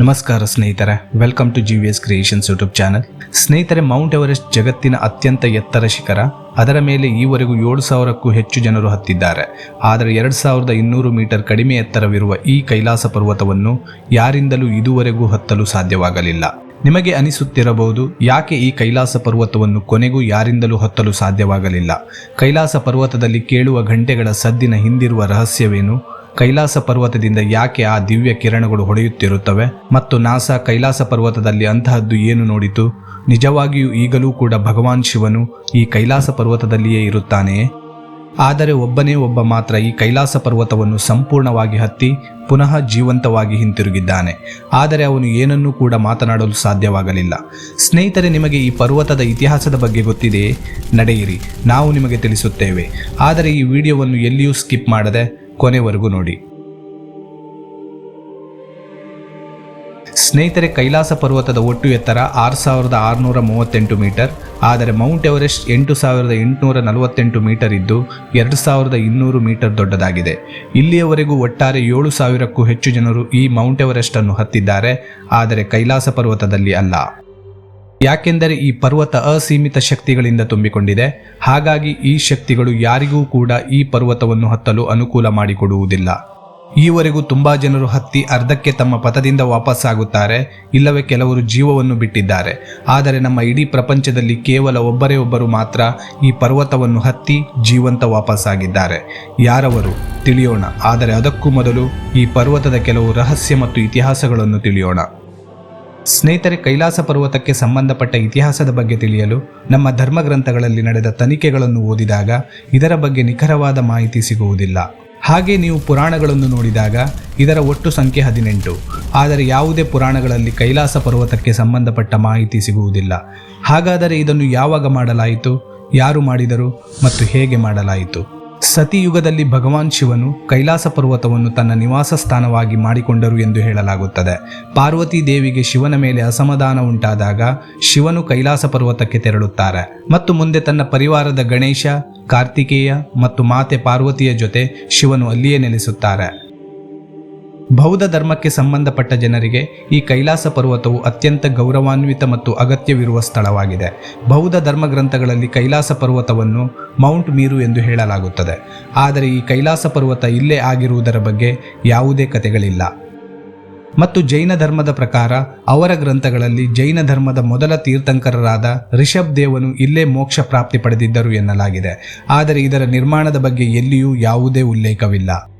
ನಮಸ್ಕಾರ ಸ್ನೇಹಿತರೆ welcome to G V S creations YouTube channel ಸ್ನೇಹಿತರೆ ಮೌಂಟ್ ಎವರೆಸ್ಟ್ ಜಗತ್ತಿನ ಅತ್ಯಂತ ಎತ್ತರ ಶಿಖರ. ಅದರ ಮೇಲೆ ಈವರೆಗೂ ಏಳು ಸಾವಿರಕ್ಕೂ ಹೆಚ್ಚು ಜನರು ಹತ್ತಿದ್ದಾರೆ. ಆದರೆ ಎರಡು ಸಾವಿರದ ಇನ್ನೂರು ಮೀಟರ್ ಕಡಿಮೆ ಎತ್ತರವಿರುವ ಈ ಕೈಲಾಸ ಪರ್ವತವನ್ನು ಯಾರಿಂದಲೂ ಇದುವರೆಗೂ ಹತ್ತಲು ಸಾಧ್ಯವಾಗಲಿಲ್ಲ. ನಿಮಗೆ ಅನಿಸುತ್ತಿರಬಹುದು, ಯಾಕೆ ಈ ಕೈಲಾಸ ಪರ್ವತವನ್ನು ಕೊನೆಗೂ ಯಾರಿಂದಲೂ ಹತ್ತಲು ಸಾಧ್ಯವಾಗಲಿಲ್ಲ? ಕೈಲಾಸ ಪರ್ವತದಲ್ಲಿ ಕೇಳುವ ಗಂಟೆಗಳ ಸದ್ದಿನ ಹಿಂದಿರುವ ರಹಸ್ಯವೇನು? ಕೈಲಾಸ ಪರ್ವತದಿಂದ ಯಾಕೆ ಆ ದಿವ್ಯ ಕಿರಣಗಳು ಹೊಡೆಯುತ್ತಿರುತ್ತವೆ ಮತ್ತು ನಾಸಾ ಕೈಲಾಸ ಪರ್ವತದಲ್ಲಿ ಅಂತಹದ್ದು ಏನು ನೋಡಿತು? ನಿಜವಾಗಿಯೂ ಈಗಲೂ ಕೂಡ ಭಗವಾನ್ ಶಿವನು ಈ ಕೈಲಾಸ ಪರ್ವತದಲ್ಲಿಯೇ ಇರುತ್ತಾನೆಯೇ? ಆದರೆ ಒಬ್ಬನೇ ಒಬ್ಬ ಮಾತ್ರ ಈ ಕೈಲಾಸ ಪರ್ವತವನ್ನು ಸಂಪೂರ್ಣವಾಗಿ ಹತ್ತಿ ಪುನಃ ಜೀವಂತವಾಗಿ ಹಿಂತಿರುಗಿದ್ದಾನೆ. ಆದರೆ ಅವನು ಏನನ್ನೂ ಕೂಡ ಮಾತನಾಡಲು ಸಾಧ್ಯವಾಗಲಿಲ್ಲ. ಸ್ನೇಹಿತರೆ, ನಿಮಗೆ ಈ ಪರ್ವತದ ಇತಿಹಾಸದ ಬಗ್ಗೆ ಗೊತ್ತಿದೆಯೇ? ನಡೆಯಿರಿ, ನಾವು ನಿಮಗೆ ತಿಳಿಸುತ್ತೇವೆ. ಆದರೆ ಈ ವಿಡಿಯೋವನ್ನು ಎಲ್ಲಿಯೂ ಸ್ಕಿಪ್ ಮಾಡದೆ ಕೊನೆವರೆಗೂ ನೋಡಿ. ಸ್ನೇಹಿತರೆ, ಕೈಲಾಸ ಪರ್ವತದ ಒಟ್ಟು ಎತ್ತರ ಆರು ಸಾವಿರದ ಆರುನೂರ ಮೂವತ್ತೆಂಟು ಮೀಟರ್, ಆದರೆ ಮೌಂಟ್ ಎವರೆಸ್ಟ್ ಎಂಟು ಸಾವಿರದ ಎಂಟುನೂರ ನಲವತ್ತೆಂಟು ಮೀಟರ್ ಇದ್ದು, ಎರಡು ಸಾವಿರದ ಇನ್ನೂರು ಮೀಟರ್ ದೊಡ್ಡದಾಗಿದೆ. ಇಲ್ಲಿಯವರೆಗೂ ಒಟ್ಟಾರೆ ಏಳು ಸಾವಿರಕ್ಕೂ ಹೆಚ್ಚು ಜನರು ಈ ಮೌಂಟ್ ಎವರೆಸ್ಟ್ ಅನ್ನು ಹತ್ತಿದ್ದಾರೆ, ಆದರೆ ಕೈಲಾಸ ಪರ್ವತದಲ್ಲಿ ಅಲ್ಲ. ಯಾಕೆಂದರೆ ಈ ಪರ್ವತ ಅಸೀಮಿತ ಶಕ್ತಿಗಳಿಂದ ತುಂಬಿಕೊಂಡಿದೆ. ಹಾಗಾಗಿ ಈ ಶಕ್ತಿಗಳು ಯಾರಿಗೂ ಕೂಡ ಈ ಪರ್ವತವನ್ನು ಹತ್ತಲು ಅನುಕೂಲ ಮಾಡಿಕೊಡುವುದಿಲ್ಲ. ಈವರೆಗೂ ತುಂಬಾ ಜನರು ಹತ್ತಿ ಅರ್ಧಕ್ಕೆ ತಮ್ಮ ಪಥದಿಂದ ವಾಪಸ್ಸಾಗುತ್ತಾರೆ ಇಲ್ಲವೇ ಕೆಲವರು ಜೀವವನ್ನು ಬಿಟ್ಟಿದ್ದಾರೆ. ಆದರೆ ನಮ್ಮ ಇಡೀ ಪ್ರಪಂಚದಲ್ಲಿ ಕೇವಲ ಒಬ್ಬರೇ ಒಬ್ಬರು ಮಾತ್ರ ಈ ಪರ್ವತವನ್ನು ಹತ್ತಿ ಜೀವಂತ ವಾಪಸ್ಸಾಗಿದ್ದಾರೆ ಯಾರವರು? ತಿಳಿಯೋಣ. ಆದರೆ ಅದಕ್ಕೂ ಮೊದಲು ಈ ಪರ್ವತದ ಕೆಲವು ರಹಸ್ಯ ಮತ್ತು ಇತಿಹಾಸಗಳನ್ನು ತಿಳಿಯೋಣ. ಸ್ನೇಹಿತರೆ, ಕೈಲಾಸ ಪರ್ವತಕ್ಕೆ ಸಂಬಂಧಪಟ್ಟ ಇತಿಹಾಸದ ಬಗ್ಗೆ ತಿಳಿಯಲು ನಮ್ಮ ಧರ್ಮಗ್ರಂಥಗಳಲ್ಲಿ ನಡೆದ ತನಿಖೆಗಳನ್ನು ಓದಿದಾಗ ಇದರ ಬಗ್ಗೆ ನಿಖರವಾದ ಮಾಹಿತಿ ಸಿಗುವುದಿಲ್ಲ. ಹಾಗೆ ನೀವು ಪುರಾಣಗಳನ್ನು ನೋಡಿದಾಗ ಇದರ ಒಟ್ಟು ಸಂಖ್ಯೆ ಹದಿನೆಂಟು. ಆದರೆ ಯಾವುದೇ ಪುರಾಣಗಳಲ್ಲಿ ಕೈಲಾಸ ಪರ್ವತಕ್ಕೆ ಸಂಬಂಧಪಟ್ಟ ಮಾಹಿತಿ ಸಿಗುವುದಿಲ್ಲ. ಹಾಗಾದರೆ ಇದನ್ನು ಯಾವಾಗ ಮಾಡಲಾಯಿತು? ಯಾರು ಮಾಡಿದರು? ಮತ್ತು ಹೇಗೆ ಮಾಡಲಾಯಿತು? ಸತಿಯುಗದಲ್ಲಿ ಭಗವಾನ್ ಶಿವನು ಕೈಲಾಸ ಪರ್ವತವನ್ನು ತನ್ನ ನಿವಾಸ ಸ್ಥಾನವಾಗಿ ಮಾಡಿಕೊಂಡರು ಎಂದು ಹೇಳಲಾಗುತ್ತದೆ. ಪಾರ್ವತಿ ದೇವಿಗೆ ಶಿವನ ಮೇಲೆ ಅಸಮಾಧಾನ ಉಂಟಾದಾಗ ಶಿವನು ಕೈಲಾಸ ಪರ್ವತಕ್ಕೆ ತೆರಳುತ್ತಾರೆ. ಮತ್ತು ಮುಂದೆ ತನ್ನ ಪರಿವಾರದ ಗಣೇಶ, ಕಾರ್ತಿಕೇಯ ಮತ್ತು ಮಾತೆ ಪಾರ್ವತಿಯ ಜೊತೆ ಶಿವನು ಅಲ್ಲಿಯೇ ನೆಲೆಸುತ್ತಾರೆ. ಬೌದ್ಧ ಧರ್ಮಕ್ಕೆ ಸಂಬಂಧಪಟ್ಟ ಜನರಿಗೆ ಈ ಕೈಲಾಸ ಪರ್ವತವು ಅತ್ಯಂತ ಗೌರವಾನ್ವಿತ ಮತ್ತು ಅಗತ್ಯವಿರುವ ಸ್ಥಳವಾಗಿದೆ. ಬೌದ್ಧ ಧರ್ಮ ಗ್ರಂಥಗಳಲ್ಲಿ ಕೈಲಾಸ ಪರ್ವತವನ್ನು ಮೌಂಟ್ ಮೀರು ಎಂದು ಹೇಳಲಾಗುತ್ತದೆ. ಆದರೆ ಈ ಕೈಲಾಸ ಪರ್ವತ ಇಲ್ಲೇ ಆಗಿರುವುದರ ಬಗ್ಗೆ ಯಾವುದೇ ಕಥೆಗಳಿಲ್ಲ. ಮತ್ತು ಜೈನ ಧರ್ಮದ ಪ್ರಕಾರ ಅವರ ಗ್ರಂಥಗಳಲ್ಲಿ ಜೈನ ಧರ್ಮದ ಮೊದಲ ತೀರ್ಥಂಕರರಾದ ರಿಷಬ್ ದೇವನು ಇಲ್ಲೇ ಮೋಕ್ಷ ಪ್ರಾಪ್ತಿ ಪಡೆದಿದ್ದರು ಎನ್ನಲಾಗಿದೆ. ಆದರೆ ಇದರ ನಿರ್ಮಾಣದ ಬಗ್ಗೆ ಎಲ್ಲಿಯೂ ಯಾವುದೇ ಉಲ್ಲೇಖವಿಲ್ಲ.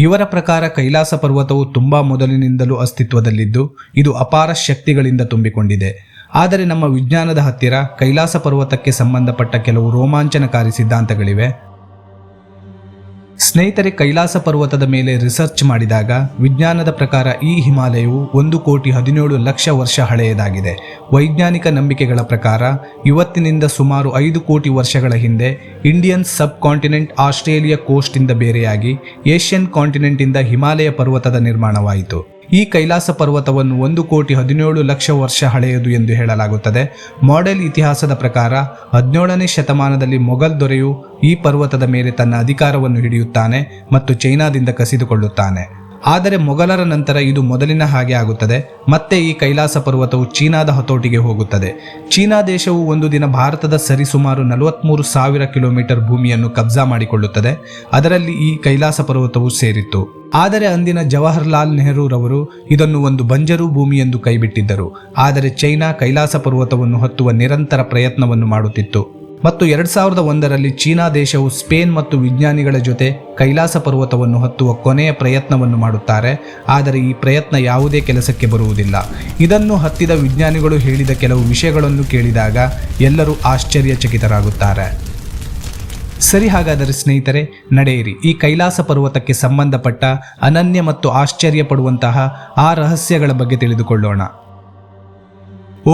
ಇವರ ಪ್ರಕಾರ ಕೈಲಾಸ ಪರ್ವತವು ತುಂಬಾ ಮೊದಲಿನಿಂದಲೂ ಅಸ್ತಿತ್ವದಲ್ಲಿದ್ದು, ಇದು ಅಪಾರ ಶಕ್ತಿಗಳಿಂದ ತುಂಬಿಕೊಂಡಿದೆ. ಆದರೆ ನಮ್ಮ ವಿಜ್ಞಾನದ ಹತ್ತಿರ ಕೈಲಾಸ ಪರ್ವತಕ್ಕೆ ಸಂಬಂಧಪಟ್ಟ ಕೆಲವು ರೋಮಾಂಚನಕಾರಿ ಸಿದ್ಧಾಂತಗಳಿವೆ. ಸ್ನೇಹಿತರೆ, ಕೈಲಾಸ ಪರ್ವತದ ಮೇಲೆ ರಿಸರ್ಚ್ ಮಾಡಿದಾಗ ವಿಜ್ಞಾನದ ಪ್ರಕಾರ ಈ ಹಿಮಾಲಯವು ಒಂದು ಕೋಟಿ ಹದಿನೇಳು ಲಕ್ಷ ವರ್ಷ ಹಳೆಯದಾಗಿದೆ. ವೈಜ್ಞಾನಿಕ ನಂಬಿಕೆಗಳ ಪ್ರಕಾರ ಇವತ್ತಿನಿಂದ ಸುಮಾರು ಐದು ಕೋಟಿ ವರ್ಷಗಳ ಹಿಂದೆ ಇಂಡಿಯನ್ ಸಬ್ ಕಾಂಟಿನೆಂಟ್ ಆಸ್ಟ್ರೇಲಿಯಾ ಕೋಸ್ಟಿಂದ ಬೇರೆಯಾಗಿ ಏಷ್ಯನ್ ಕಾಂಟಿನೆಂಟಿಂದ ಹಿಮಾಲಯ ಪರ್ವತದ ನಿರ್ಮಾಣವಾಯಿತು. ಈ ಕೈಲಾಸ ಪರ್ವತವನ್ನು ಒಂದು ಕೋಟಿ ಹದಿನೇಳು ಲಕ್ಷ ವರ್ಷ ಹಳೆಯದು ಎಂದು ಹೇಳಲಾಗುತ್ತದೆ. ಮಾಡೆಲ್ ಇತಿಹಾಸದ ಪ್ರಕಾರ ಹದಿನೇಳನೇ ಶತಮಾನದಲ್ಲಿ ಮೊಘಲ್ ದೊರೆಯು ಈ ಪರ್ವತದ ಮೇಲೆ ತನ್ನ ಅಧಿಕಾರವನ್ನು ಹಿಡಿಯುತ್ತಾನೆ ಮತ್ತು ಚೈನಾದಿಂದ ಕಸಿದುಕೊಳ್ಳುತ್ತಾನೆ. ಆದರೆ ಮೊಘಲರ ನಂತರ ಇದು ಮೊದಲಿನ ಹಾಗೆ ಆಗುತ್ತದೆ. ಮತ್ತೆ ಈ ಕೈಲಾಸ ಪರ್ವತವು ಚೀನಾದ ಹತೋಟಿಗೆ ಹೋಗುತ್ತದೆ. ಚೀನಾ ದೇಶವು ಒಂದು ದಿನ ಭಾರತದ ಸರಿಸುಮಾರು ನಲವತ್ಮೂರು ಸಾವಿರ ಕಿಲೋಮೀಟರ್ ಭೂಮಿಯನ್ನು ಕಬ್ಜಾ ಮಾಡಿಕೊಳ್ಳುತ್ತದೆ. ಅದರಲ್ಲಿ ಈ ಕೈಲಾಸ ಪರ್ವತವು ಸೇರಿತ್ತು. ಆದರೆ ಅಂದಿನ ಜವಾಹರ್ಲಾಲ್ ನೆಹರೂರವರು ಇದನ್ನು ಒಂದು ಬಂಜರು ಭೂಮಿ ಎಂದು ಕೈಬಿಟ್ಟಿದ್ದರು. ಆದರೆ ಚೈನಾ ಕೈಲಾಸ ಪರ್ವತವನ್ನು ಹತ್ತುವ ನಿರಂತರ ಪ್ರಯತ್ನವನ್ನು ಮಾಡುತ್ತಿತ್ತು. ಮತ್ತು ಎರಡು ಸಾವಿರದ ಒಂದರಲ್ಲಿ ಚೀನಾ ದೇಶವು ಸ್ಪೇನ್ ಮತ್ತು ವಿಜ್ಞಾನಿಗಳ ಜೊತೆ ಕೈಲಾಸ ಪರ್ವತವನ್ನು ಹತ್ತುವ ಕೊನೆಯ ಪ್ರಯತ್ನವನ್ನು ಮಾಡುತ್ತಾರೆ, ಆದರೆ ಈ ಪ್ರಯತ್ನ ಯಾವುದೇ ಕೆಲಸಕ್ಕೆ ಬರುವುದಿಲ್ಲ. ಇದನ್ನು ಹತ್ತಿದ ವಿಜ್ಞಾನಿಗಳು ಹೇಳಿದ ಕೆಲವು ವಿಷಯಗಳನ್ನು ಕೇಳಿದಾಗ ಎಲ್ಲರೂ ಆಶ್ಚರ್ಯಚಕಿತರಾಗುತ್ತಾರೆ. ಸರಿ ಹಾಗಾದರೆ ಸ್ನೇಹಿತರೆ, ನಡೆಯಿರಿ. ಈ ಕೈಲಾಸ ಪರ್ವತಕ್ಕೆ ಸಂಬಂಧಪಟ್ಟ ಅನನ್ಯ ಮತ್ತು ಆಶ್ಚರ್ಯ ಪಡುವಂತಹ ಆ ರಹಸ್ಯಗಳ ಬಗ್ಗೆ ತಿಳಿದುಕೊಳ್ಳೋಣ.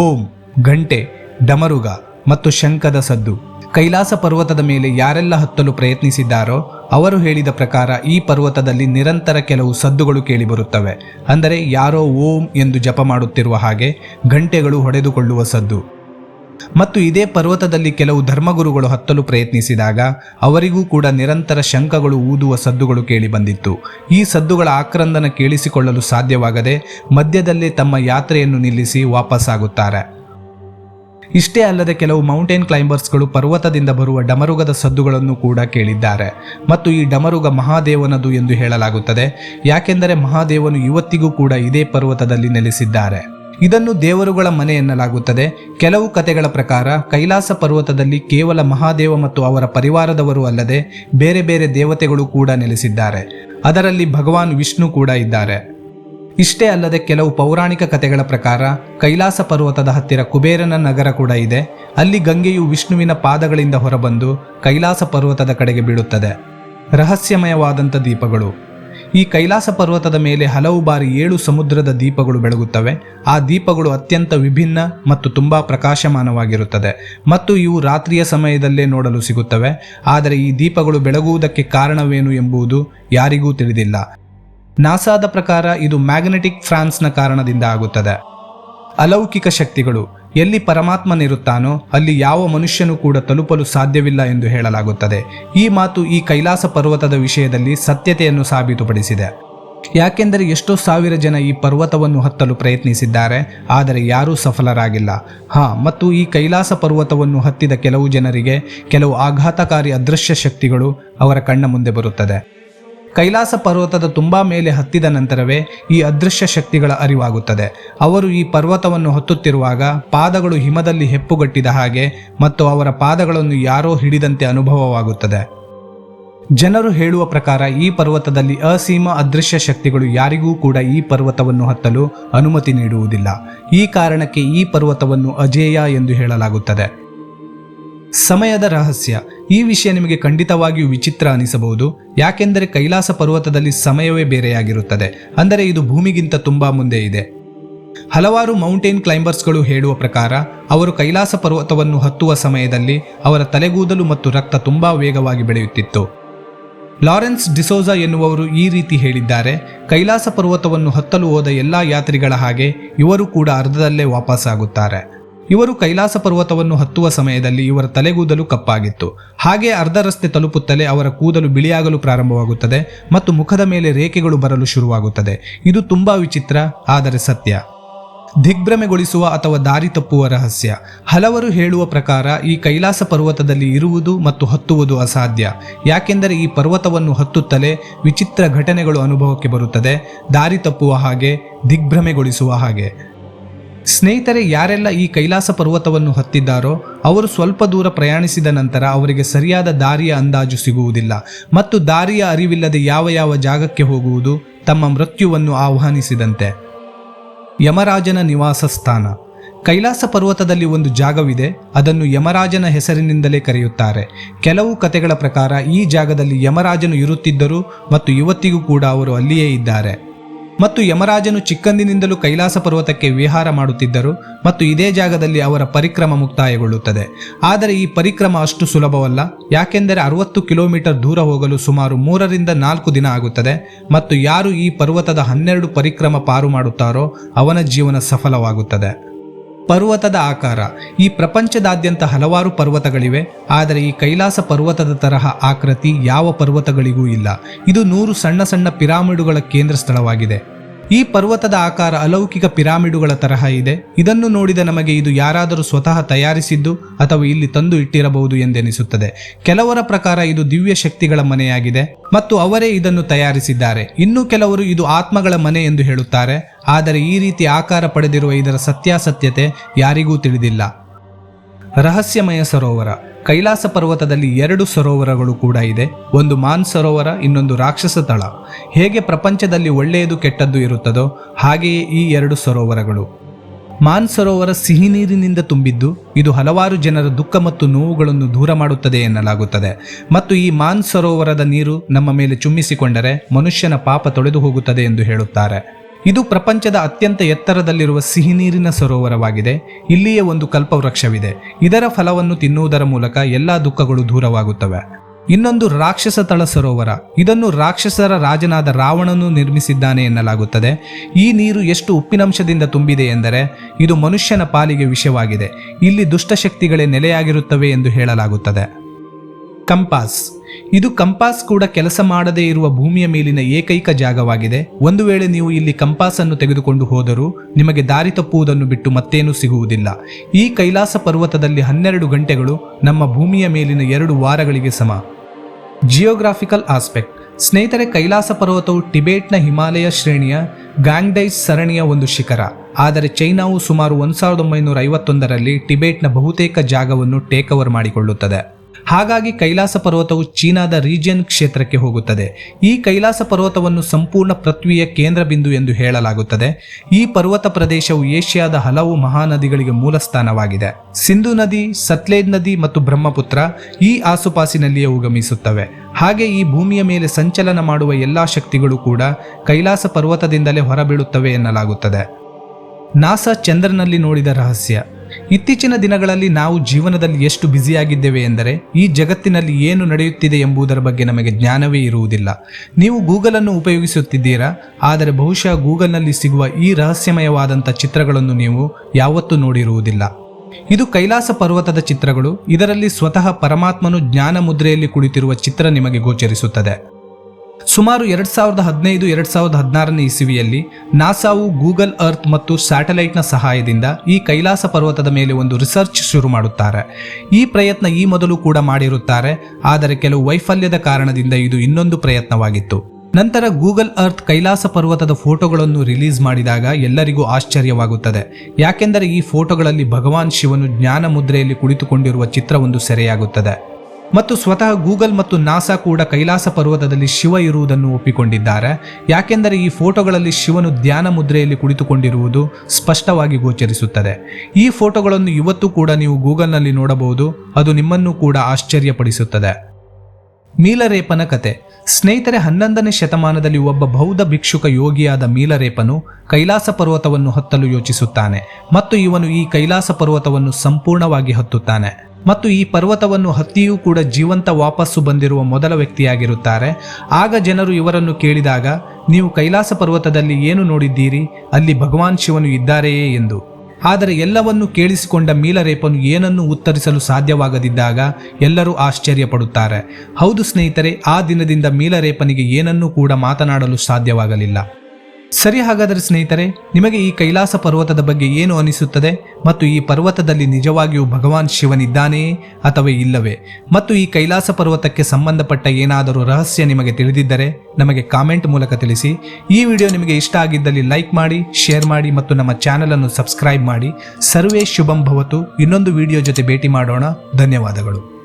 ಓಂ ಗಂಟೆ ಡಮರುಗ ಮತ್ತು ಶಂಖದ ಸದ್ದು. ಕೈಲಾಸ ಪರ್ವತದ ಮೇಲೆ ಯಾರೆಲ್ಲ ಹತ್ತಲು ಪ್ರಯತ್ನಿಸಿದ್ದಾರೋ, ಅವರು ಹೇಳಿದ ಪ್ರಕಾರ ಈ ಪರ್ವತದಲ್ಲಿ ನಿರಂತರ ಕೆಲವು ಸದ್ದುಗಳು ಕೇಳಿಬರುತ್ತವೆ. ಅಂದರೆ ಯಾರೋ ಓಂ ಎಂದು ಜಪ ಮಾಡುತ್ತಿರುವ ಹಾಗೆ ಗಂಟೆಗಳು ಹೊಡೆದುಕೊಳ್ಳುವ ಸದ್ದು. ಮತ್ತು ಇದೇ ಪರ್ವತದಲ್ಲಿ ಕೆಲವು ಧರ್ಮಗುರುಗಳು ಹತ್ತಲು ಪ್ರಯತ್ನಿಸಿದಾಗ, ಅವರಿಗೂ ಕೂಡ ನಿರಂತರ ಶಂಖಗಳು ಊದುವ ಸದ್ದುಗಳು ಕೇಳಿಬಂದಿತ್ತು ಈ ಸದ್ದುಗಳ ಆಕ್ರಂದನ ಕೇಳಿಸಿಕೊಳ್ಳಲು ಸಾಧ್ಯವಾಗದೆ ಮಧ್ಯದಲ್ಲೇ ತಮ್ಮ ಯಾತ್ರೆಯನ್ನು ನಿಲ್ಲಿಸಿ ವಾಪಸ್ಸಾಗುತ್ತಾರೆ. ಇಷ್ಟೇ ಅಲ್ಲದೆ ಕೆಲವು ಮೌಂಟೇನ್ ಕ್ಲೈಂಬರ್ಸ್ಗಳು ಪರ್ವತದಿಂದ ಬರುವ ಡಮರುಗದ ಸದ್ದುಗಳನ್ನು ಕೂಡ ಕೇಳಿದ್ದಾರೆ. ಮತ್ತು ಈ ಡಮರುಗ ಮಹಾದೇವನದು ಎಂದು ಹೇಳಲಾಗುತ್ತದೆ. ಯಾಕೆಂದರೆ ಮಹಾದೇವನು ಇವತ್ತಿಗೂ ಕೂಡ ಇದೇ ಪರ್ವತದಲ್ಲಿ ನೆಲೆಸಿದ್ದಾರೆ. ಇದನ್ನು ದೇವರುಗಳ ಮನೆ ಎನ್ನಲಾಗುತ್ತದೆ. ಕೆಲವು ಕಥೆಗಳ ಪ್ರಕಾರ, ಕೈಲಾಸ ಪರ್ವತದಲ್ಲಿ ಕೇವಲ ಮಹಾದೇವ ಮತ್ತು ಅವರ ಪರಿವಾರದವರು ಅಲ್ಲದೆ ಬೇರೆ ಬೇರೆ ದೇವತೆಗಳು ಕೂಡ ನೆಲೆಸಿದ್ದಾರೆ. ಅದರಲ್ಲಿ ಭಗವಾನ್ ವಿಷ್ಣು ಕೂಡ ಇದ್ದಾರೆ. ಇಷ್ಟೇ ಅಲ್ಲದೆ ಕೆಲವು ಪೌರಾಣಿಕ ಕಥೆಗಳ ಪ್ರಕಾರ ಕೈಲಾಸ ಪರ್ವತದ ಹತ್ತಿರ ಕುಬೇರನ ನಗರ ಕೂಡ ಇದೆ. ಅಲ್ಲಿ ಗಂಗೆಯು ವಿಷ್ಣುವಿನ ಪಾದಗಳಿಂದ ಹೊರಬಂದು ಕೈಲಾಸ ಪರ್ವತದ ಕಡೆಗೆ ಬೀಳುತ್ತದೆ. ರಹಸ್ಯಮಯವಾದಂಥ ದೀಪಗಳು. ಈ ಕೈಲಾಸ ಪರ್ವತದ ಮೇಲೆ ಹಲವು ಬಾರಿ ಏಳು ಸಮುದ್ರದ ದೀಪಗಳು ಬೆಳಗುತ್ತವೆ. ಆ ದೀಪಗಳು ಅತ್ಯಂತ ವಿಭಿನ್ನ ಮತ್ತು ತುಂಬಾ ಪ್ರಕಾಶಮಾನವಾಗಿರುತ್ತದೆ. ಮತ್ತು ಇವು ರಾತ್ರಿಯ ಸಮಯದಲ್ಲೇ ನೋಡಲು ಸಿಗುತ್ತವೆ. ಆದರೆ ಈ ದೀಪಗಳು ಬೆಳಗುವುದಕ್ಕೆ ಕಾರಣವೇನು ಎಂಬುದು ಯಾರಿಗೂ ತಿಳಿದಿಲ್ಲ. ನಾಸಾದ ಪ್ರಕಾರ ಇದು ಮ್ಯಾಗ್ನೆಟಿಕ್ ಫ್ರಾನ್ಸ್ನ ಕಾರಣದಿಂದ ಆಗುತ್ತದೆ. ಅಲೌಕಿಕ ಶಕ್ತಿಗಳು, ಎಲ್ಲಿ ಪರಮಾತ್ಮನಿರುತ್ತಾನೋ ಅಲ್ಲಿ ಯಾವ ಮನುಷ್ಯನೂ ಕೂಡ ತಲುಪಲು ಸಾಧ್ಯವಿಲ್ಲ ಎಂದು ಹೇಳಲಾಗುತ್ತದೆ. ಈ ಮಾತು ಈ ಕೈಲಾಸ ಪರ್ವತದ ವಿಷಯದಲ್ಲಿ ಸತ್ಯತೆಯನ್ನು ಸಾಬೀತುಪಡಿಸಿದೆ. ಯಾಕೆಂದರೆ ಎಷ್ಟೋ ಸಾವಿರ ಜನ ಈ ಪರ್ವತವನ್ನು ಹತ್ತಲು ಪ್ರಯತ್ನಿಸಿದ್ದಾರೆ, ಆದರೆ ಯಾರೂ ಸಫಲರಾಗಿಲ್ಲ. ಹಾ, ಮತ್ತು ಈ ಕೈಲಾಸ ಪರ್ವತವನ್ನು ಹತ್ತಿದ ಕೆಲವು ಜನರಿಗೆ, ಕೆಲವು ಆಘಾತಕಾರಿ ಅದೃಶ್ಯ ಶಕ್ತಿಗಳು ಅವರ ಕಣ್ಣ ಮುಂದೆ ಬರುತ್ತದೆ. ಕೈಲಾಸ ಪರ್ವತದ ತುಂಬಾ ಮೇಲೆ ಹತ್ತಿದ ನಂತರವೇ ಈ ಅದೃಶ್ಯ ಶಕ್ತಿಗಳ ಅರಿವಾಗುತ್ತದೆ. ಅವರು ಈ ಪರ್ವತವನ್ನು ಹತ್ತುತ್ತಿರುವಾಗ ಪಾದಗಳು ಹಿಮದಲ್ಲಿ ಹೆಪ್ಪುಗಟ್ಟಿದ ಹಾಗೆ ಮತ್ತು ಅವರ ಪಾದಗಳನ್ನು ಯಾರೋ ಹಿಡಿದಂತೆ ಅನುಭವವಾಗುತ್ತದೆ. ಜನರು ಹೇಳುವ ಪ್ರಕಾರ ಈ ಪರ್ವತದಲ್ಲಿ ಅಸೀಮ ಅದೃಶ್ಯ ಶಕ್ತಿಗಳು ಯಾರಿಗೂ ಕೂಡ ಈ ಪರ್ವತವನ್ನು ಹತ್ತಲು ಅನುಮತಿ ನೀಡುವುದಿಲ್ಲ. ಈ ಕಾರಣಕ್ಕೆ ಈ ಪರ್ವತವನ್ನು ಅಜೇಯ ಎಂದು ಹೇಳಲಾಗುತ್ತದೆ. ಸಮಯದ ರಹಸ್ಯ. ಈ ವಿಷಯ ನಿಮಗೆ ಖಂಡಿತವಾಗಿಯೂ ವಿಚಿತ್ರ ಅನಿಸಬಹುದು. ಯಾಕೆಂದರೆ ಕೈಲಾಸ ಪರ್ವತದಲ್ಲಿ ಸಮಯವೇ ಬೇರೆಯಾಗಿರುತ್ತದೆ. ಅಂದರೆ ಇದು ಭೂಮಿಗಿಂತ ತುಂಬಾ ಮುಂದೆ ಇದೆ. ಹಲವಾರು ಮೌಂಟೇನ್ ಕ್ಲೈಂಬರ್ಸ್ಗಳು ಹೇಳುವ ಪ್ರಕಾರ, ಅವರು ಕೈಲಾಸ ಪರ್ವತವನ್ನು ಹತ್ತುವ ಸಮಯದಲ್ಲಿ ಅವರ ತಲೆಗೂದಲು ಮತ್ತು ರಕ್ತ ತುಂಬಾ ವೇಗವಾಗಿ ಬೆಳೆಯುತ್ತಿತ್ತು. ಲಾರೆನ್ಸ್ ಡಿಸೋಜಾ ಎನ್ನುವವರು ಈ ರೀತಿ ಹೇಳಿದ್ದಾರೆ, ಕೈಲಾಸ ಪರ್ವತವನ್ನು ಹತ್ತಲು ಹೋದ ಎಲ್ಲಾ ಯಾತ್ರಿಗಳ ಹಾಗೆ ಇವರು ಕೂಡ ಅರ್ಧದಲ್ಲೇ ವಾಪಸ್ಸಾಗುತ್ತಾರೆ. ಇವರು ಕೈಲಾಸ ಪರ್ವತವನ್ನು ಹತ್ತುವ ಸಮಯದಲ್ಲಿ ಇವರ ತಲೆಗೂದಲು ಕಪ್ಪಾಗಿತ್ತು. ಹಾಗೆ ಅರ್ಧ ರಸ್ತೆ ತಲುಪುತ್ತಲೇ ಅವರ ಕೂದಲು ಬಿಳಿಯಾಗಲು ಪ್ರಾರಂಭವಾಗುತ್ತದೆ ಮತ್ತು ಮುಖದ ಮೇಲೆ ರೇಖೆಗಳು ಬರಲು ಶುರುವಾಗುತ್ತದೆ. ಇದು ತುಂಬಾ ವಿಚಿತ್ರ, ಆದರೆ ಸತ್ಯ. ದಿಗ್ಭ್ರಮೆಗೊಳಿಸುವ ಅಥವಾ ದಾರಿ ತಪ್ಪುವ ರಹಸ್ಯ. ಹಲವರು ಹೇಳುವ ಪ್ರಕಾರ ಈ ಕೈಲಾಸ ಪರ್ವತದಲ್ಲಿ ಇರುವುದು ಮತ್ತು ಹತ್ತುವುದು ಅಸಾಧ್ಯ. ಯಾಕೆಂದರೆ ಈ ಪರ್ವತವನ್ನು ಹತ್ತುತ್ತಲೇ ವಿಚಿತ್ರ ಘಟನೆಗಳು ಅನುಭವಕ್ಕೆ ಬರುತ್ತದೆ. ದಾರಿ ತಪ್ಪುವ ಹಾಗೆ, ದಿಗ್ಭ್ರಮೆಗೊಳಿಸುವ ಹಾಗೆ. ಸ್ನೇಹಿತರೆ, ಯಾರೆಲ್ಲ ಈ ಕೈಲಾಸ ಪರ್ವತವನ್ನು ಹತ್ತಿದ್ದಾರೋ, ಅವರು ಸ್ವಲ್ಪ ದೂರ ಪ್ರಯಾಣಿಸಿದ ನಂತರ ಅವರಿಗೆ ಸರಿಯಾದ ದಾರಿಯ ಅಂದಾಜು ಸಿಗುವುದಿಲ್ಲ ಮತ್ತು ದಾರಿಯ ಅರಿವಿಲ್ಲದೆ ಯಾವ ಯಾವ ಜಾಗಕ್ಕೆ ಹೋಗುವುದು, ತಮ್ಮ ಮೃತ್ಯುವನ್ನು ಆಹ್ವಾನಿಸಿದಂತೆ. ಯಮರಾಜನ ನಿವಾಸ ಸ್ಥಾನ. ಕೈಲಾಸ ಪರ್ವತದಲ್ಲಿ ಒಂದು ಜಾಗವಿದೆ, ಅದನ್ನು ಯಮರಾಜನ ಹೆಸರಿನಿಂದಲೇ ಕರೆಯುತ್ತಾರೆ. ಕೆಲವು ಕತೆಗಳ ಪ್ರಕಾರ ಈ ಜಾಗದಲ್ಲಿ ಯಮರಾಜನು ಇರುತ್ತಿದ್ದರು ಮತ್ತು ಇವತ್ತಿಗೂ ಕೂಡ ಅವರು ಅಲ್ಲಿಯೇ ಇದ್ದಾರೆ. ಮತ್ತು ಯಮರಾಜನು ಚಿಕ್ಕಂದಿನಿಂದಲೂ ಕೈಲಾಸ ಪರ್ವತಕ್ಕೆ ವಿಹಾರ ಮಾಡುತ್ತಿದ್ದರು ಮತ್ತು ಇದೇ ಜಾಗದಲ್ಲಿ ಅವರ ಪರಿಕ್ರಮ ಮುಕ್ತಾಯಗೊಳ್ಳುತ್ತದೆ. ಆದರೆ ಈ ಪರಿಕ್ರಮ ಅಷ್ಟು ಸುಲಭವಲ್ಲ. ಯಾಕೆಂದರೆ ಅರವತ್ತು ಕಿಲೋಮೀಟರ್ ದೂರ ಹೋಗಲು ಸುಮಾರು ಮೂರರಿಂದ ನಾಲ್ಕು ದಿನ ಆಗುತ್ತದೆ ಮತ್ತು ಯಾರು ಈ ಪರ್ವತದ ಹನ್ನೆರಡು ಪರಿಕ್ರಮ ಪಾರು ಮಾಡುತ್ತಾರೋ ಅವನ ಜೀವನ ಸಫಲವಾಗುತ್ತದೆ. ಪರ್ವತದ ಆಕಾರ. ಈ ಪ್ರಪಂಚದಾದ್ಯಂತ ಹಲವಾರು ಪರ್ವತಗಳಿವೆ, ಆದರೆ ಈ ಕೈಲಾಸ ಪರ್ವತದ ತರಹ ಆಕೃತಿ ಯಾವ ಪರ್ವತಗಳಿಗೂ ಇಲ್ಲ. ಇದು ನೂರು ಸಣ್ಣ ಸಣ್ಣ ಪಿರಾಮಿಡುಗಳ ಕೇಂದ್ರ ಸ್ಥಳವಾಗಿದೆ ಈ ಪರ್ವತದ ಆಕಾರ ಅಲೌಕಿಕ ಪಿರಾಮಿಡುಗಳ ತರಹ ಇದೆ. ಇದನ್ನು ನೋಡಿದ ನಮಗೆ ಇದು ಯಾರಾದರೂ ಸ್ವತಃ ತಯಾರಿಸಿದ್ದು ಅಥವಾ ಇಲ್ಲಿ ತಂದು ಇಟ್ಟಿರಬಹುದು ಎಂದೆನಿಸುತ್ತದೆ. ಕೆಲವರ ಪ್ರಕಾರ ಇದು ದಿವ್ಯ ಶಕ್ತಿಗಳ ಮನೆಯಾಗಿದೆ ಮತ್ತು ಅವರೇ ಇದನ್ನು ತಯಾರಿಸಿದ್ದಾರೆ. ಇನ್ನು ಕೆಲವರು ಇದು ಆತ್ಮಗಳ ಮನೆ ಎಂದು ಹೇಳುತ್ತಾರೆ. ಆದರೆ ಈ ರೀತಿ ಆಕಾರ ಪಡೆದಿರುವ ಇದರ ಸತ್ಯಾಸತ್ಯತೆ ಯಾರಿಗೂ ತಿಳಿದಿಲ್ಲ. ರಹಸ್ಯಮಯ ಸರೋವರ. ಕೈಲಾಸ ಪರ್ವತದಲ್ಲಿ ಎರಡು ಸರೋವರಗಳು ಕೂಡ ಇದೆ. ಒಂದು ಮಾನ್ ಸರೋವರ, ಇನ್ನೊಂದು ರಾಕ್ಷಸ ತಳ. ಹೇಗೆ ಪ್ರಪಂಚದಲ್ಲಿ ಒಳ್ಳೆಯದು ಕೆಟ್ಟದ್ದು ಇರುತ್ತದೋ ಹಾಗೆಯೇ ಈ ಎರಡು ಸರೋವರಗಳು. ಮಾನ್ ಸರೋವರ ಸಿಹಿ ನೀರಿನಿಂದ ತುಂಬಿದ್ದು, ಇದು ಹಲವಾರು ಜನರ ದುಃಖ ಮತ್ತು ನೋವುಗಳನ್ನು ದೂರ ಮಾಡುತ್ತದೆ ಎನ್ನಲಾಗುತ್ತದೆ. ಮತ್ತು ಈ ಮಾನ್ ಸರೋವರದ ನೀರು ನಮ್ಮ ಮೇಲೆ ಚುಮ್ಮಿಸಿಕೊಂಡರೆ ಮನುಷ್ಯನ ಪಾಪ ತೊಳೆದು ಹೋಗುತ್ತದೆ ಎಂದು ಹೇಳುತ್ತಾರೆ. ಇದು ಪ್ರಪಂಚದ ಅತ್ಯಂತ ಎತ್ತರದಲ್ಲಿರುವ ಸಿಹಿ ನೀರಿನ ಸರೋವರವಾಗಿದೆ. ಇಲ್ಲಿಯೇ ಒಂದು ಕಲ್ಪವೃಕ್ಷವಿದೆ. ಇದರ ಫಲವನ್ನು ತಿನ್ನುವುದರ ಮೂಲಕ ಎಲ್ಲಾ ದುಃಖಗಳು ದೂರವಾಗುತ್ತವೆ. ಇನ್ನೊಂದು ರಾಕ್ಷಸ ತಳ ಸರೋವರ. ಇದನ್ನು ರಾಕ್ಷಸರ ರಾಜನಾದ ರಾವಣನು ನಿರ್ಮಿಸಿದ್ದಾನೆ ಎನ್ನಲಾಗುತ್ತದೆ. ಈ ನೀರು ಎಷ್ಟು ಉಪ್ಪಿನಂಶದಿಂದ ತುಂಬಿದೆ ಎಂದರೆ, ಇದು ಮನುಷ್ಯನ ಪಾಲಿಗೆ ವಿಷವಾಗಿದೆ. ಇಲ್ಲಿ ದುಷ್ಟಶಕ್ತಿಗಳೇ ನೆಲೆಯಾಗಿರುತ್ತವೆ ಎಂದು ಹೇಳಲಾಗುತ್ತದೆ. ಕಂಪಾಸ್. ಇದು ಕಂಪಾಸ್ ಕೂಡ ಕೆಲಸ ಮಾಡದೇ ಇರುವ ಭೂಮಿಯ ಮೇಲಿನ ಏಕೈಕ ಜಾಗವಾಗಿದೆ. ಒಂದು ವೇಳೆ ನೀವು ಇಲ್ಲಿ ಕಂಪಾಸ್ ಅನ್ನು ತೆಗೆದುಕೊಂಡು ಹೋದರೂ ನಿಮಗೆ ದಾರಿ ತಪ್ಪುವುದನ್ನು ಬಿಟ್ಟು ಮತ್ತೇನೂ ಸಿಗುವುದಿಲ್ಲ. ಈ ಕೈಲಾಸ ಪರ್ವತದಲ್ಲಿ ಹನ್ನೆರಡು ಗಂಟೆಗಳು ನಮ್ಮ ಭೂಮಿಯ ಮೇಲಿನ ಎರಡು ವಾರಗಳಿಗೆ ಸಮ. ಜಿಯೋಗ್ರಾಫಿಕಲ್ ಆಸ್ಪೆಕ್ಟ್ ಸ್ನೇಹಿತರೆ, ಕೈಲಾಸ ಪರ್ವತವು ಟಿಬೇಟ್ನ ಹಿಮಾಲಯ ಶ್ರೇಣಿಯ ಗ್ಯಾಂಗ್ಡೈಸ್ ಸರಣಿಯ ಒಂದು ಶಿಖರ. ಆದರೆ ಚೈನಾವು ಸುಮಾರು ಒಂದು ಸಾವಿರದ ಒಂಬೈನೂರ ಐವತ್ತೊಂದರಲ್ಲಿ ಟಿಬೇಟ್ನ ಬಹುತೇಕ ಜಾಗವನ್ನು ಟೇಕ್ ಓವರ್ ಮಾಡಿಕೊಳ್ಳುತ್ತದೆ. ಹಾಗಾಗಿ ಕೈಲಾಸ ಪರ್ವತವು ಚೀನಾದ ರೀಜಿಯನ್ ಕ್ಷೇತ್ರಕ್ಕೆ ಹೋಗುತ್ತದೆ. ಈ ಕೈಲಾಸ ಪರ್ವತವನ್ನು ಸಂಪೂರ್ಣ ಪೃಥ್ವಿಯ ಕೇಂದ್ರ ಬಿಂದು ಎಂದು ಹೇಳಲಾಗುತ್ತದೆ. ಈ ಪರ್ವತ ಪ್ರದೇಶವು ಏಷ್ಯಾದ ಹಲವು ಮಹಾನದಿಗಳಿಗೆ ಮೂಲಸ್ಥಾನವಾಗಿದೆ. ಸಿಂಧು ನದಿ, ಸತ್ಲೇಜ್ ನದಿ ಮತ್ತು ಬ್ರಹ್ಮಪುತ್ರ ಈ ಆಸುಪಾಸಿನಲ್ಲಿಯೇ ಉಗಮಿಸುತ್ತವೆ. ಹಾಗೆ ಈ ಭೂಮಿಯ ಮೇಲೆ ಸಂಚಲನ ಮಾಡುವ ಎಲ್ಲಾ ಶಕ್ತಿಗಳು ಕೂಡ ಕೈಲಾಸ ಪರ್ವತದಿಂದಲೇ ಹೊರಬೀಳುತ್ತವೆ ಎನ್ನಲಾಗುತ್ತದೆ. ನಾಸಾ ಚಂದ್ರನಲ್ಲಿ ನೋಡಿದ ರಹಸ್ಯ. ಇತ್ತೀಚಿನ ದಿನಗಳಲ್ಲಿ ನಾವು ಜೀವನದಲ್ಲಿ ಎಷ್ಟು ಬ್ಯುಸಿಯಾಗಿದ್ದೇವೆ ಎಂದರೆ, ಈ ಜಗತ್ತಿನಲ್ಲಿ ಏನು ನಡೆಯುತ್ತಿದೆ ಎಂಬುದರ ಬಗ್ಗೆ ನಮಗೆ ಜ್ಞಾನವೇ ಇರುವುದಿಲ್ಲ. ನೀವು ಗೂಗಲ್ ಅನ್ನು ಉಪಯೋಗಿಸುತ್ತಿದ್ದೀರಾ? ಆದರೆ ಬಹುಶಃ ಗೂಗಲ್ನಲ್ಲಿ ಸಿಗುವ ಈ ರಹಸ್ಯಮಯವಾದಂಥ ಚಿತ್ರಗಳನ್ನು ನೀವು ಯಾವತ್ತೂ ನೋಡಿರುವುದಿಲ್ಲ. ಇದು ಕೈಲಾಸ ಪರ್ವತದ ಚಿತ್ರಗಳು, ಇದರಲ್ಲಿ ಸ್ವತಃ ಪರಮಾತ್ಮನು ಜ್ಞಾನ ಮುದ್ರೆಯಲ್ಲಿ ಕುಳಿತಿರುವ ಚಿತ್ರ ನಿಮಗೆ ಗೋಚರಿಸುತ್ತದೆ. ಸುಮಾರು ಎರಡು ಸಾವಿರದ ಹದಿನೈದು, ಎರಡು ಸಾವಿರದ ಹದಿನಾರನೇ ಇಸವಿಯಲ್ಲಿ ನಾಸಾವು, ಗೂಗಲ್ ಅರ್ತ್ ಮತ್ತು ಸ್ಯಾಟಲೈಟ್ನ ಸಹಾಯದಿಂದ ಈ ಕೈಲಾಸ ಪರ್ವತದ ಮೇಲೆ ಒಂದು ರಿಸರ್ಚ್ ಶುರು ಮಾಡುತ್ತಾರೆ. ಈ ಪ್ರಯತ್ನ ಈ ಮೊದಲು ಕೂಡ ಮಾಡಿರುತ್ತಾರೆ, ಆದರೆ ಕೆಲವು ವೈಫಲ್ಯದ ಕಾರಣದಿಂದ ಇದು ಇನ್ನೊಂದು ಪ್ರಯತ್ನವಾಗಿತ್ತು. ನಂತರ ಗೂಗಲ್ ಅರ್ತ್ ಕೈಲಾಸ ಪರ್ವತದ ಫೋಟೋಗಳನ್ನು ರಿಲೀಸ್ ಮಾಡಿದಾಗ ಎಲ್ಲರಿಗೂ ಆಶ್ಚರ್ಯವಾಗುತ್ತದೆ. ಯಾಕೆಂದರೆ ಈ ಫೋಟೋಗಳಲ್ಲಿ ಭಗವಾನ್ ಶಿವನು ಜ್ಞಾನ ಮುದ್ರೆಯಲ್ಲಿ ಕುಳಿತುಕೊಂಡಿರುವ ಚಿತ್ರವೊಂದು ಸೆರೆಯಾಗುತ್ತದೆ. ಮತ್ತು ಸ್ವತಃ ಗೂಗಲ್ ಮತ್ತು ನಾಸಾ ಕೂಡ ಕೈಲಾಸ ಪರ್ವತದಲ್ಲಿ ಶಿವ ಇರುವುದನ್ನು ಒಪ್ಪಿಕೊಂಡಿದ್ದಾರೆ. ಯಾಕೆಂದರೆ ಈ ಫೋಟೋಗಳಲ್ಲಿ ಶಿವನು ಧ್ಯಾನ ಮುದ್ರೆಯಲ್ಲಿ ಕುಳಿತುಕೊಂಡಿರುವುದು ಸ್ಪಷ್ಟವಾಗಿ ಗೋಚರಿಸುತ್ತದೆ. ಈ ಫೋಟೋಗಳನ್ನು ಇವತ್ತು ಕೂಡ ನೀವು ಗೂಗಲ್ನಲ್ಲಿ ನೋಡಬಹುದು. ಅದು ನಿಮ್ಮನ್ನು ಕೂಡ ಆಶ್ಚರ್ಯಪಡಿಸುತ್ತದೆ. ಮೀಲರೇಪನ ಕತೆ. ಸ್ನೇಹಿತರೆ, ಹನ್ನೊಂದನೇ ಶತಮಾನದಲ್ಲಿ ಒಬ್ಬ ಬೌದ್ಧ ಭಿಕ್ಷುಕ ಯೋಗಿಯಾದ ಮೀಲರೇಪನು ಕೈಲಾಸ ಪರ್ವತವನ್ನು ಹತ್ತಲು ಯೋಚಿಸುತ್ತಾನೆ ಮತ್ತು ಇವನು ಈ ಕೈಲಾಸ ಪರ್ವತವನ್ನು ಸಂಪೂರ್ಣವಾಗಿ ಹತ್ತುತ್ತಾನೆ. ಮತ್ತು ಈ ಪರ್ವತವನ್ನು ಹತ್ತಿಯೂ ಕೂಡ ಜೀವಂತ ವಾಪಸ್ಸು ಬಂದಿರುವ ಮೊದಲ ವ್ಯಕ್ತಿಯಾಗಿರುತ್ತಾರೆ. ಆಗ ಜನರು ಇವರನ್ನು ಕೇಳಿದಾಗ, ನೀವು ಕೈಲಾಸ ಪರ್ವತದಲ್ಲಿ ಏನು ನೋಡಿದ್ದೀರಿ? ಅಲ್ಲಿ ಭಗವಾನ್ ಶಿವನು ಇದ್ದಾರೆಯೇ? ಎಂದು. ಆದರೆ ಎಲ್ಲವನ್ನು ಕೇಳಿಸಿಕೊಂಡ ಮೀಲರೇಪನು ಏನನ್ನು ಉತ್ತರಿಸಲು ಸಾಧ್ಯವಾಗದಿದ್ದಾಗ ಎಲ್ಲರೂ ಆಶ್ಚರ್ಯಪಡುತ್ತಾರೆ. ಹೌದು ಸ್ನೇಹಿತರೆ, ಆ ದಿನದಿಂದ ಮೀಲರೇಪನಿಗೆ ಏನನ್ನೂ ಕೂಡ ಮಾತನಾಡಲು ಸಾಧ್ಯವಾಗಲಿಲ್ಲ. ಸರಿ ಹಾಗಾದರೆ ಸ್ನೇಹಿತರೆ, ನಿಮಗೆ ಈ ಕೈಲಾಸ ಪರ್ವತದ ಬಗ್ಗೆ ಏನು ಅನಿಸುತ್ತದೆ ಮತ್ತು ಈ ಪರ್ವತದಲ್ಲಿ ನಿಜವಾಗಿಯೂ ಭಗವಾನ್ ಶಿವನಿದ್ದಾನೆಯೇ ಅಥವಾ ಇಲ್ಲವೇ? ಮತ್ತು ಈ ಕೈಲಾಸ ಪರ್ವತಕ್ಕೆ ಸಂಬಂಧಪಟ್ಟ ಏನಾದರೂ ರಹಸ್ಯ ನಿಮಗೆ ತಿಳಿದಿದ್ದರೆ ನಮಗೆ ಕಾಮೆಂಟ್ ಮೂಲಕ ತಿಳಿಸಿ. ಈ ವಿಡಿಯೋ ನಿಮಗೆ ಇಷ್ಟ ಆಗಿದ್ದಲ್ಲಿ ಲೈಕ್ ಮಾಡಿ, ಶೇರ್ ಮಾಡಿ ಮತ್ತು ನಮ್ಮ ಚಾನೆಲ್ ಅನ್ನು ಸಬ್ಸ್ಕ್ರೈಬ್ ಮಾಡಿ. ಸರ್ವೇ ಶುಭಂ ಭವತು. ಇನ್ನೊಂದು ವಿಡಿಯೋ ಜೊತೆ ಭೇಟಿ ಮಾಡೋಣ. ಧನ್ಯವಾದಗಳು.